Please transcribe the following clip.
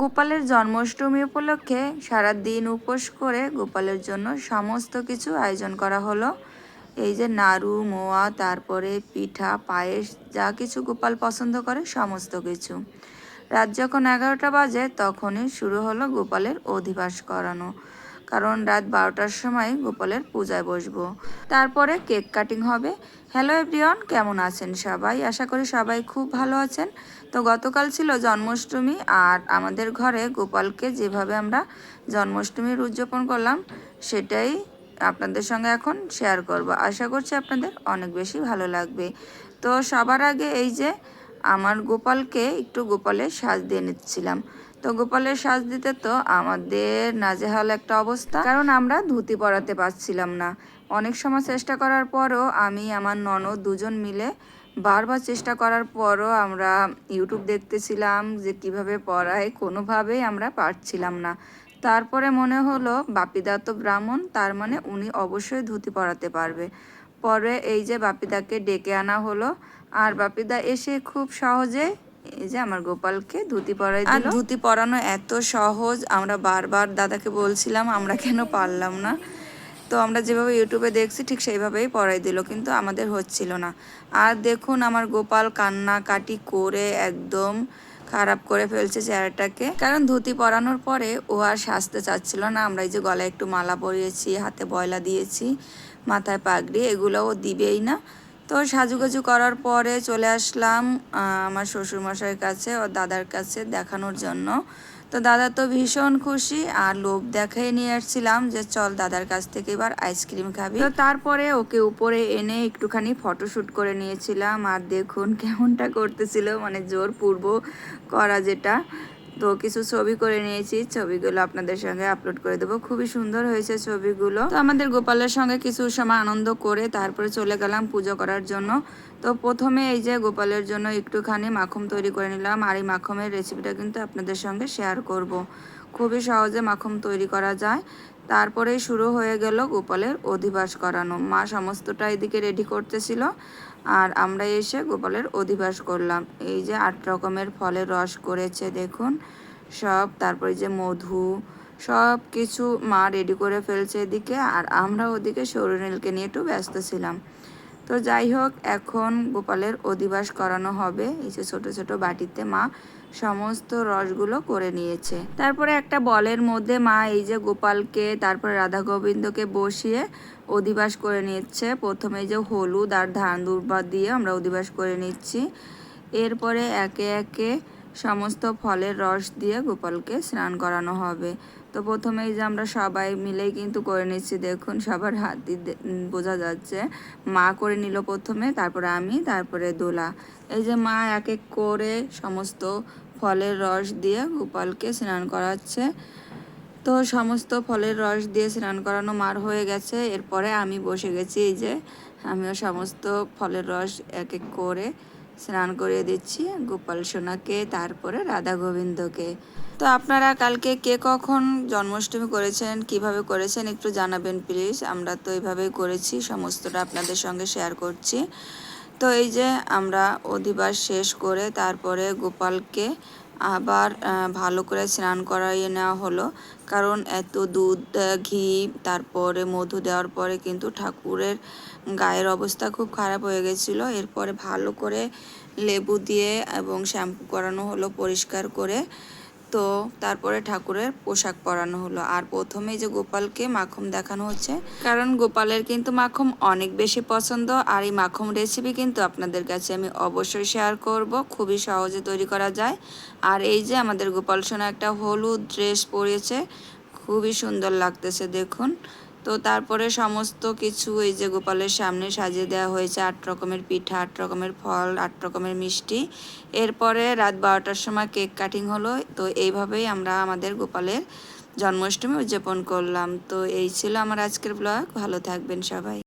গোপালের জন্মাষ্টমী উপলক্ষে সারা দিন উপোস করে গোপালের জন্য সমস্ত কিছু আয়োজন করা হলো। এই যে নাড়ু, মোয়া, তারপরে পিঠা, পায়েস, যা কিছু গোপাল পছন্দ করে, সমস্ত কিছু। রাত যখন এগারোটা বাজে, তখনই শুরু হলো গোপালের অধিবাস করানো। কারণ রাত বারোটার সময় গোপালের পূজায় বসবো। তারপরে কেক কাটিং হবে। হ্যালো এভরিওয়ান, কেমন আছেন সবাই? আশা করি সবাই খুব ভালো আছেন। তো গতকাল ছিল জন্মাষ্টমী আর আমাদের ঘরে গোপালকে যেভাবে আমরা জন্মাষ্টমীর উদযাপন করলাম, সেটাই আপনাদের সঙ্গে এখন শেয়ার করব। আশা করছি আপনাদের অনেক বেশি ভালো লাগবে। তো সবার আগে এই যে আমার গোপালকে একটু গোপালের সাজ দিয়ে নিচ্ছিলাম। তো গোপালের সাজ দিতে তো আমাদের নাজেহাল একটা অবস্থা, কারণ আমরা ধুতি পরাতে পারছিলাম না। অনেক সময় চেষ্টা করার পরও আমি, আমার ননদ দুজন মিলে বারবার চেষ্টা করার পরও আমরা ইউটিউব দেখতেছিলাম যে কীভাবে পড়ায় কোনোভাবেই আমরা পারছিলাম না। তারপরে মনে হলো, বাপিদা তো ব্রাহ্মণ, তার মানে উনি অবশ্যই ধুতি পরাতে পারবে। পরে এই যে বাপিদাকে ডেকে আনা হলো। আর বাপিদা এসে খুব সহজে এই যে আমার গোপালকে ধুতি পরাই দিল। ধুতি পরানো এত সহজ আমরা বারবার দাদাকে বলছিলাম আমরা কেন পারলাম না। তো আমরা যেভাবে ইউটিউবে দেখছি ঠিক সেইভাবেই পড়াই দিল কিন্তু আমাদের হচ্ছিল না। আর দেখুন আমার গোপাল কান্নাকাটি করে একদম খারাপ করে ফেলছে চেহারাটাকে। কারণ ধুতি পরানোর পরে ও আর সাজতে চাচ্ছিল না। আমরা এই যে গলায় একটু মালা পরিয়েছি, হাতে বয়লা দিয়েছি, মাথায় পাগড়ি, এগুলো ও দিবেই না। তো সাজুগুজু করার পরে চলে আসলাম আমার শ্বশুরমশাইয়ের কাছে ও দাদার কাছে দেখানোর জন্য। তো দাদা তো ভীষণ খুশি আর লোভ দেখাই নিয়ে আসছিলাম যে চল দাদার কাছ থেকে এবার আইসক্রিম খাবি। তো তারপরে ওকে উপরে এনে একটুখানি ফটোশ্যুট করে নিয়েছিলাম। আর দেখুন কেমনটা করতেছিল মানে জোর পূর্ব করা যেটা। তো কিছু ছবি করে নিয়েছি। ছবিগুলো আপনাদের সঙ্গে আপলোড করে দেবো। খুবই সুন্দর হয়েছে ছবিগুলো। তো আমাদের গোপালের সঙ্গে কিছু সময় আনন্দ করে তারপরে চলে গেলাম পুজো করার জন্য। তো প্রথমে এই যে গোপালের জন্য একটুখানি মাখম তৈরি করে নিলাম। আর এই মাখমের রেসিপিটা কিন্তু আপনাদের সঙ্গে শেয়ার করব। খুবই সহজে মাখন তৈরি করা যায়। তারপরেই শুরু হয়ে গেল গোপালের অধিবাস করানো। মা সমস্তটা এদিকে রেডি করতেছিল আর আমরা এসে গোপালের অধিবাস করলাম। এই যে আট রকমের ফলের রস করেছে, দেখুন। সব, তারপরে যে মধু, সব কিছু মা রেডি করে ফেলছে এদিকে আর আমরা ওদিকে সৌরনীলকে নিয়ে একটু ব্যস্ত ছিলাম। তো যাই হোক, এখন গোপালের অধিবাস করানো হবে। এই যে ছোটো ছোটো বাটিতে মা সমস্ত রসগুলো করে নিয়েছে। তারপরে একটা বলের মধ্যে মা এই যে গোপালকে, তারপরে রাধা গোবিন্দকে বসিয়ে অধিবাস করে নিচ্ছে। প্রথমে যে হলুদ আর ধান দুর্বা দিয়ে আমরা অধিবাস করে নিচ্ছি। এরপরে একে একে সমস্ত ফলের রস দিয়ে গোপালকে স্নান করানো হবে। তো প্রথমেই যে আমরা সবাই মিলেই কিন্তু করে নিচ্ছি, দেখুন সবার হাতই বোঝা যাচ্ছে। মা করে নিল প্রথমে, তারপরে আমি, তারপরে দোলা। এই যে মা এক এক করে সমস্ত ফলের রস দিয়ে গোপালকে স্নান করাচ্ছে। তো সমস্ত ফলের রস দিয়ে স্নান করানো মার হয়ে গেছে। এরপরে আমি বসে গেছি, এই যে আমিও সমস্ত ফলের রস এক এক করে স্নান করিয়ে দিচ্ছি, গোপাল সোনাকে, তারপরে রাধা গোবিন্দকে। তো আপনারা কালকে কে কখন জন্মাষ্টমী করেছেন, কীভাবে করেছেন একটু জানাবেন প্লিজ। আমরা তো এইভাবেই করেছি, সমস্তটা আপনাদের সঙ্গে শেয়ার করছি। তো এই যে আমরা অধিবাস শেষ করে তারপরে গোপালকে আবার ভালো করে স্নান করাইয়ে নেওয়া হলো। কারণ এত দুধ ঘি, তারপরে মধু দেওয়ার পরে কিন্তু ঠাকুরের গায়ের অবস্থা খুব খারাপ হয়ে গেছিল। এরপরে ভালো করে লেবু দিয়ে এবং শ্যাম্পু করানো হলো পরিষ্কার করে। তো তারপরে ঠাকুরের পোশাক পরানো হলো। আর প্রথমেই যে গোপালকে মাখম দেখানো হচ্ছে, কারণ গোপালের কিন্তু মাখম অনেক বেশি পছন্দ, আর এই মাখম রেসিপি কিন্তু আপনাদের কাছে আমি অবশ্যই শেয়ার করব। খুবই সহজে তৈরি করা যায়। আর এই যে আমাদের গোপাল সোনা একটা হলুদ ড্রেস পরেছে খুবই সুন্দর লাগতেছে দেখুন। তো তারপরে সমস্ত কিছু এই যে গোপালের সামনে সাজিয়ে দেওয়া হয়েছে। আট রকমের পিঠা, আট রকমের ফল, আট রকমের মিষ্টি। এরপরে রাত বারোটার সময় কেক কাটিং হলো। তো এইভাবেই আমরা আমাদের গোপালের জন্মাষ্টমী উদযাপন করলাম। তো এই ছিল আমার আজকের ব্লগ। ভালো থাকবেন সবাই।